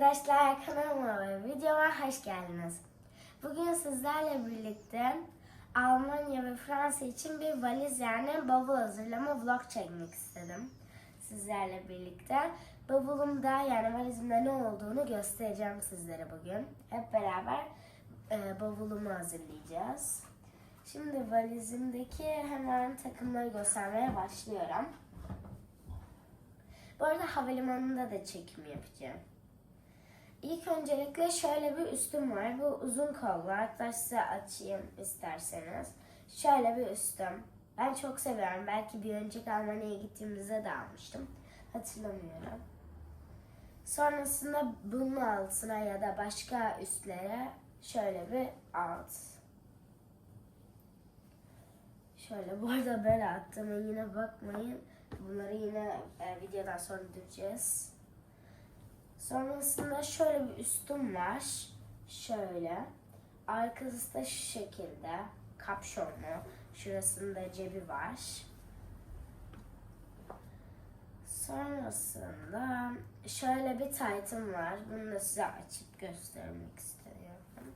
arkadaşlar kanalıma ve videoma hoş geldiniz. Bugün sizlerle birlikte Almanya ve Fransa için bir valiz yani bavul hazırlama vlog çekmek istedim. Sizlerle birlikte. Bavulumda yani valizimde ne olduğunu göstereceğim sizlere bugün. Hep beraber e, bavulumu hazırlayacağız. Şimdi valizimdeki hemen takımları göstermeye başlıyorum. Bu arada havalimanında da çekim yapacağım. İlk öncelikle şöyle bir üstüm var. Bu uzun kollu. Hatta size açayım isterseniz. Şöyle bir üstüm. Ben çok seviyorum. Belki bir önceki Almanya'ya gittiğimizde de almıştım. Hatırlamıyorum. Sonrasında bunun altına ya da başka üstlere şöyle bir alt. Şöyle bu arada böyle attım. Yine bakmayın. Bunları yine e, videodan sonra göreceğiz. Sonrasında şöyle bir üstüm var. Şöyle. Arkası da şu şekilde. Kapşonlu. Şurasında cebi var. Sonrasında şöyle bir taytım var. Bunu da size açıp göstermek istiyorum.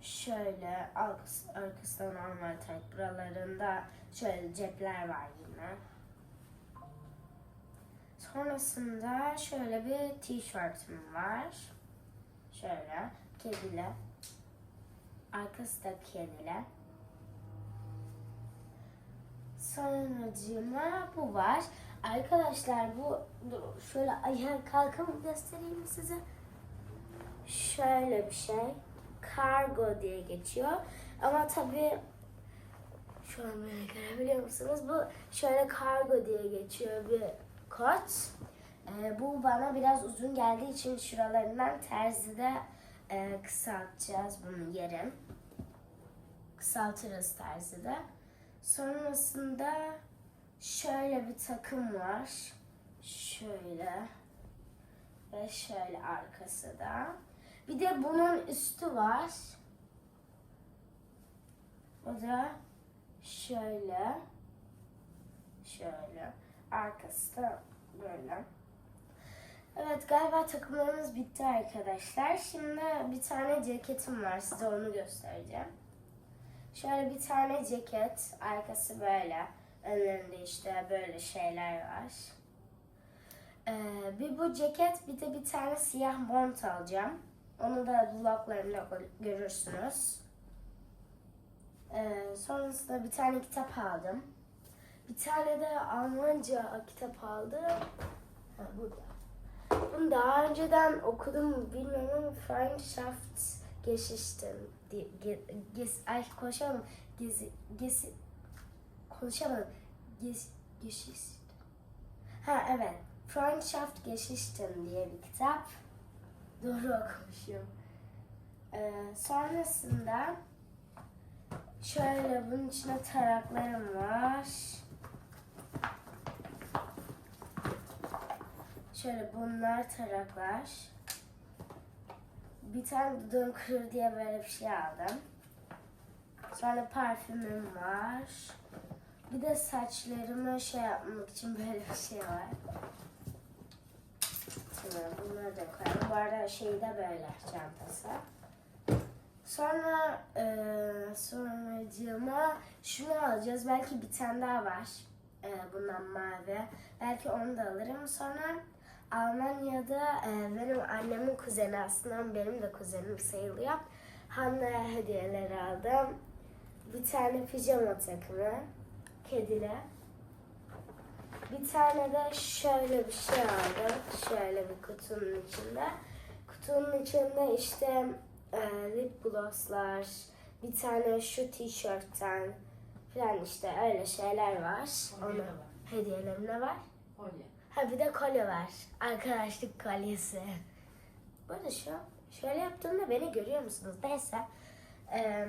Şöyle arkası, arkasında normal tayt. Buralarında şöyle cepler var yine. Sonrasında şöyle bir tişörtüm var. Şöyle kedili. Arkası da kedili. Sonracığıma bu var. Arkadaşlar bu dur, şöyle ayağa kalkıp göstereyim size. Şöyle bir şey. Kargo diye geçiyor. Ama tabii şu an böyle görebiliyor musunuz? Bu şöyle kargo diye geçiyor bir kot. Ee, bu bana biraz uzun geldiği için şuralarından terzide e, kısaltacağız bunun yerin. Kısaltırız terzide. Sonrasında şöyle bir takım var. Şöyle ve şöyle arkası da. Bir de bunun üstü var. O da şöyle. Şöyle. Arkası da böyle. Evet galiba takımlarımız bitti arkadaşlar. Şimdi bir tane ceketim var. Size onu göstereceğim. Şöyle bir tane ceket. Arkası böyle. Önlerinde işte böyle şeyler var. Ee, bir bu ceket bir de bir tane siyah mont alacağım. Onu da vloglarımda görürsünüz. Ee, sonrasında bir tane kitap aldım. Bir tane de Almanca kitap aldım. Ha, burada. Bunu daha önceden okudum bilmiyorum ama Freundschaftsgeschichten diye, ge, ges, ay konuşamadım. Gezi, gezi, konuşamadım. Gez, Geschichten. Ha evet. Freundschaftsgeschichten diye bir kitap. Doğru okumuşum. Ee, sonrasında şöyle bunun içine taraklarım var. Şöyle bunlar taraklar. Bir tane dudağım kırır diye böyle bir şey aldım. Sonra parfümüm var. Bir de saçlarımı şey yapmak için böyle bir şey var. Tamam bunları da koyalım. Bu arada şey de böyle çantası. Sonra e, sonracığıma şunu alacağız. Belki bir tane daha var. E, bundan mavi. Belki onu da alırım. Sonra Almanya'da e, benim annemin kuzeni aslında benim de kuzenim sayılıyor. Hanna hediyeler aldım. Bir tane pijama takımı. Kedile. Bir tane de şöyle bir şey aldım. Şöyle bir kutunun içinde. Kutunun içinde işte e, lip glosslar, bir tane şu tişörtten falan işte öyle şeyler var. De Onu, var. hediyelerim ne var? Kolye. Ha bir de kolye var. Arkadaşlık kolyesi. Bu arada şu şöyle yaptığımda beni görüyor musunuz? Neyse. Ee,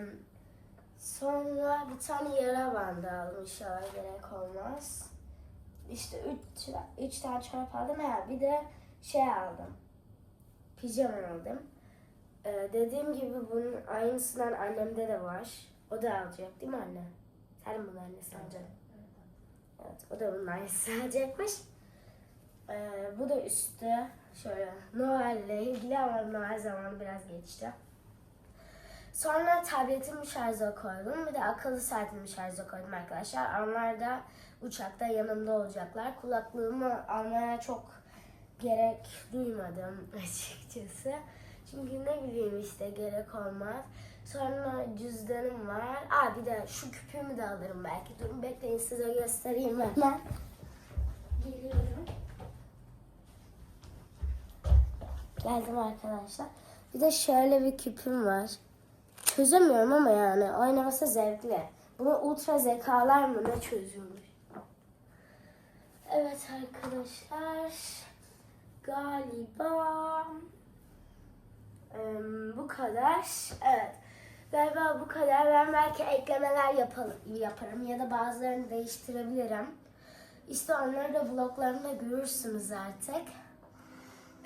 sonra bir tane yara bandı aldım. İnşallah gerek olmaz. İşte üç, üç tane çorap aldım. Ha, bir de şey aldım. Pijama aldım. Ee, dediğim gibi bunun aynısından annemde de var. O da alacak değil mi anne? Sen mi bunun annesi alacaksın? Evet, o da bunun aynısı alacakmış. Ee, bu da üstü Şöyle Noel'le ilgili ama Noel zamanı biraz geçti. Sonra tabletimi şarja koydum. Bir de akıllı saatimi şarja koydum arkadaşlar. Onlar da uçakta yanımda olacaklar. Kulaklığımı almaya çok gerek duymadım açıkçası. Çünkü ne bileyim işte gerek olmaz. Sonra cüzdanım var. Aa bir de şu küpümü de alırım belki. Durun bekleyin size göstereyim hemen. Geliyorum. Geldim arkadaşlar. Bir de şöyle bir küpüm var. Çözemiyorum ama yani oynaması zevkli. Bunu ultra zekalar mı ne çözüyormuş? Evet arkadaşlar. Galiba em, bu kadar. Evet. Galiba bu kadar. Ben belki eklemeler yapalım, yaparım ya da bazılarını değiştirebilirim. İşte onları da vloglarımda görürsünüz artık.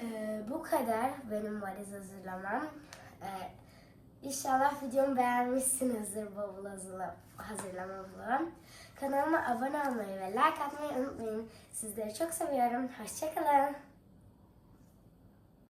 Ee, bu kadar benim valiz hazırlamam. Ee, inşallah videomu beğenmişsinizdir bavul hazırla, hazırlama vlogu. Kanalıma abone olmayı ve like atmayı unutmayın. Sizleri çok seviyorum. Hoşçakalın.